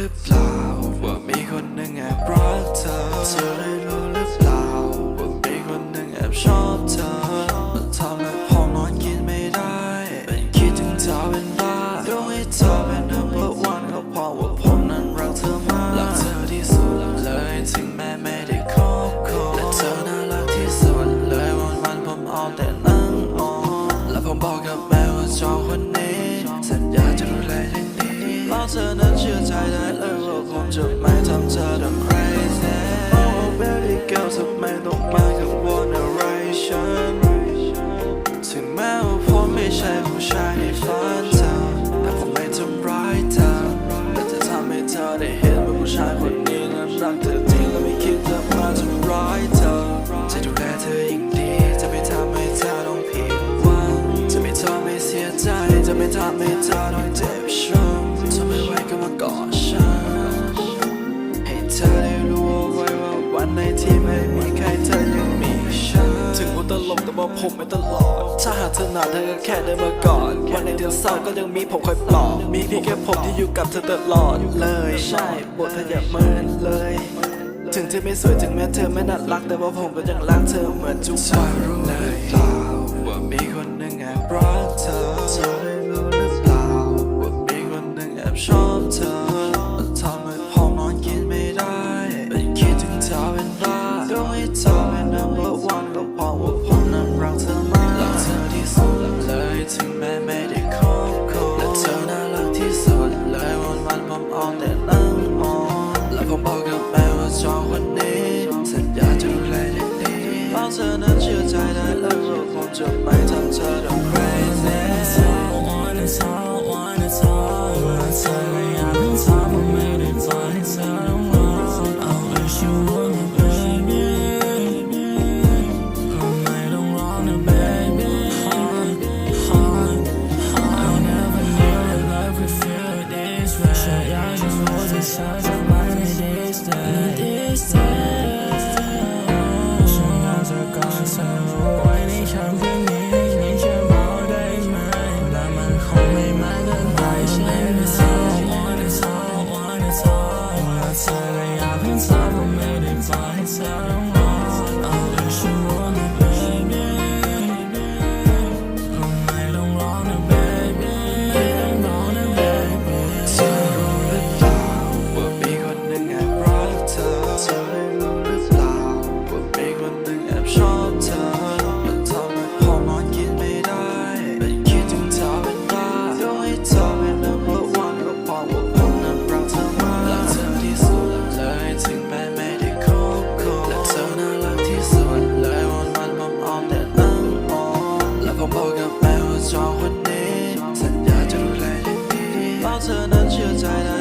หรือเปล่า ว่ามีคนหนึ่งแอบรักเธอเธอได้รู้หรือเปล่า ว่ามีคนหนึ่งแอบชอบเธอมันทำให้พอนอนกินไม่ได้ เป็นคิดถึงเธอเป็นบ้าต้องให้เธอเป็น number one ก็พราะว่าผมนั้นรักเธอมากรักเธอที่สุดเลยถึงแม้ไม่ได้คบคนและเธอน่ารักที่สุดเลยวันวันผมเอาแต่นั่งมองและผมบอกกับแม่ว่าชอบคนนี้ สัญญาจะดูแลอย่างดีแล้วเธอนั้นเชื่อ ทำไมต้องมากับวนอะไรฉันถึงแม้ว่าผมไม่ใช่ผู้ชายในฝันเธอแต่ผมไม่ทำร้ายเธอแต่จะทำให้เธอได้เห็นว่าผู้ชายคนนี้นั้นรักเธอจริงและไม่คิดจะมาทำร้ายเธอจะดูแลเธออย่างดีจะไม่ทำให้เธอต้องผิดหวังจะไม่ทำให้เสียใจจะไม่ทำให้เธอต้องเจ็บช้ำทำไม่ไหวก็มากอดฉันให้เธอ ว่าผมไม่ตลอด ถ้าหากเธอหนาเธอก็แค่เดินมาก่อน วันไหนเธอเศร้าก็ยังมีผมคอยปลอบ มีเพียงแค่ผมที่อยู่กับเธอตลอดเลย ใช่บทเธออย่าเมินเลย ถึงเธอไม่สวยถึงแม้เธอไม่น่ารัก แต่ว่าผมก็ยังรักเธอเหมือนทุกวันเลยว่ามีคนหนึ่งแอบรักเธอ เธอนั้นเชื่อใจได้เลยว่าผมจะไม่ทำเธอต้อง crazy wanna talk, wanna talk ว่าเธอก็อยากเป็น top ผมไม่ได้ปล่อยให้เธอต้องรอ I wish you were my baby ทำไมต้องร้องนะ baby Heart, heart, heart I never knew that love could feel this way ฉันอยากจะ ได้ ว่าชอ